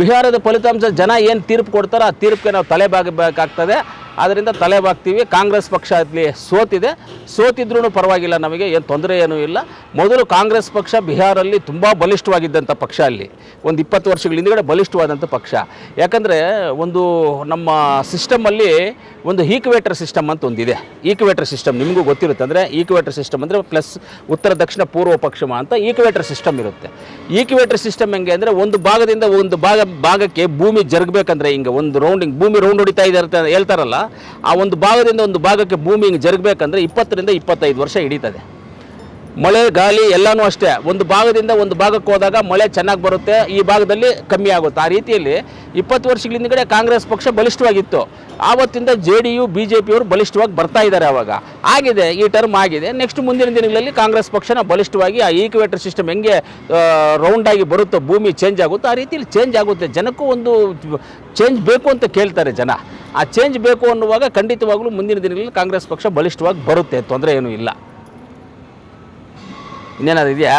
ಬಿಹಾರದ ಫಲಿತಾಂಶ ಜನ ಏನು ತೀರ್ಪು ಕೊಡ್ತಾರೋ ಆ ತೀರ್ಪಿಗೆ ನಾವು ತಲೆ ಬಾಗಬೇಕಾಗ್ತದೆ ಆದ್ದರಿಂದ ತಲೆ ಬಾಗ್ತೀವಿ ಕಾಂಗ್ರೆಸ್ ಪಕ್ಷ ಅಲ್ಲಿ ಸೋತಿದೆ. ಸೋತಿದ್ರೂ ಪರವಾಗಿಲ್ಲ ನಮಗೆ, ಏನು ತೊಂದರೆ ಏನೂ ಇಲ್ಲ. ಮೊದಲು ಕಾಂಗ್ರೆಸ್ ಪಕ್ಷ ಬಿಹಾರಲ್ಲಿ ತುಂಬ ಬಲಿಷ್ಠವಾಗಿದ್ದಂಥ ಪಕ್ಷ ಅಲ್ಲಿ. ಒಂದು ಇಪ್ಪತ್ತು ವರ್ಷಗಳ ಹಿಂದ್ಗಡೆ ಬಲಿಷ್ಠವಾದಂಥ ಪಕ್ಷ. ಯಾಕಂದರೆ ಒಂದು ನಮ್ಮ ಸಿಸ್ಟಮಲ್ಲಿ ಒಂದು ಈಕ್ವೇಟರ್ ಸಿಸ್ಟಮ್ ಅಂತ ಒಂದಿದೆ. ಈಕ್ವೇಟರ್ ಸಿಸ್ಟಮ್ ನಿಮಗೂ ಗೊತ್ತಿರುತ್ತೆ ಅಂದರೆ ಈಕ್ವೇಟರ್ ಸಿಸ್ಟಮ್ ಅಂದರೆ ಪ್ಲಸ್ ಉತ್ತರ, ದಕ್ಷಿಣ, ಪೂರ್ವ ಪಶ್ಚಿಮ ಅಂತ ಈಕ್ವೇಟರ್ ಸಿಸ್ಟಮ್ ಇರುತ್ತೆ. ಈಕ್ವೇಟರ್ ಸಿಸ್ಟಮ್ ಹೆಂಗೆ ಅಂದರೆ ಒಂದು ಭಾಗದಿಂದ ಒಂದು ಭಾಗ, ಭಾಗಕ್ಕೆ ಭೂಮಿ ಜರುಗಬೇಕಂದ್ರೆ ಹಿಂಗೆ ಒಂದು ರೌಂಡಿಂಗ್ ಭೂಮಿ ರೌಂಡ್ ಹೊಡಿತಾ ಇದೆ ಅಂತ ಹೇಳ್ತಾರಲ್ಲ, ಆ ಒಂದು ಭಾಗದಿಂದ ಒಂದು ಭಾಗಕ್ಕೆ ಭೂಮಿ ಹಿಂಗೆ ಜರುಗಬೇಕಂದ್ರೆ ಇಪ್ಪತ್ತರಿಂದ ಇಪ್ಪತ್ತೈದು ವರ್ಷ ಹಿಡಿತದೆ. ಮಳೆ, ಗಾಳಿ ಎಲ್ಲನೂ ಅಷ್ಟೇ. ಒಂದು ಭಾಗದಿಂದ ಒಂದು ಭಾಗಕ್ಕೆ ಹೋದಾಗ ಮಳೆ ಚೆನ್ನಾಗಿ ಬರುತ್ತೆ. ಈ ಭಾಗದಲ್ಲಿ ಕಮ್ಮಿ ಆಗುತ್ತೆ. ಆ ರೀತಿಯಲ್ಲಿ ಇಪ್ಪತ್ತು ವರ್ಷಗಳ ಹಿಂದ್ಗಡೆ ಕಾಂಗ್ರೆಸ್ ಪಕ್ಷ ಬಲಿಷ್ಠವಾಗಿತ್ತು. ಆವತ್ತಿಂದ J D U, B J ಪಿಯವರು ಬಲಿಷ್ಠವಾಗಿ ಬರ್ತಾ ಇದ್ದಾರೆ ಅವಾಗ. ಆಗಿದೆ, ಈ ಟರ್ಮ್ ಆಗಿದೆ. ನೆಕ್ಸ್ಟ್ ಮುಂದಿನ ದಿನಗಳಲ್ಲಿ ಕಾಂಗ್ರೆಸ್ ಪಕ್ಷನ ಬಲಿಷ್ಠವಾಗಿ ಆ ಈಕ್ವೇಟರ್ ಸಿಸ್ಟಮ್ ಹೆಂಗೆ ರೌಂಡಾಗಿ ಬರುತ್ತೋ, ಭೂಮಿ ಚೇಂಜ್ ಆಗುತ್ತೋ, ಆ ರೀತಿಯಲ್ಲಿ ಚೇಂಜ್ ಆಗುತ್ತೆ. ಜನಕ್ಕೂ ಒಂದು ಚೇಂಜ್ ಬೇಕು ಅಂತ ಕೇಳ್ತಾರೆ ಜನ. ಆ ಚೇಂಜ್ ಬೇಕು ಅನ್ನುವಾಗ ಖಂಡಿತವಾಗ್ಲೂ ಮುಂದಿನ ದಿನಗಳಲ್ಲಿ ಕಾಂಗ್ರೆಸ್ ಪಕ್ಷ ಬಲಿಷ್ಠವಾಗಿ ಬರುತ್ತೆ. ತೊಂದರೆ ಏನೂ ಇಲ್ಲ. என்னென்ன அது இதையா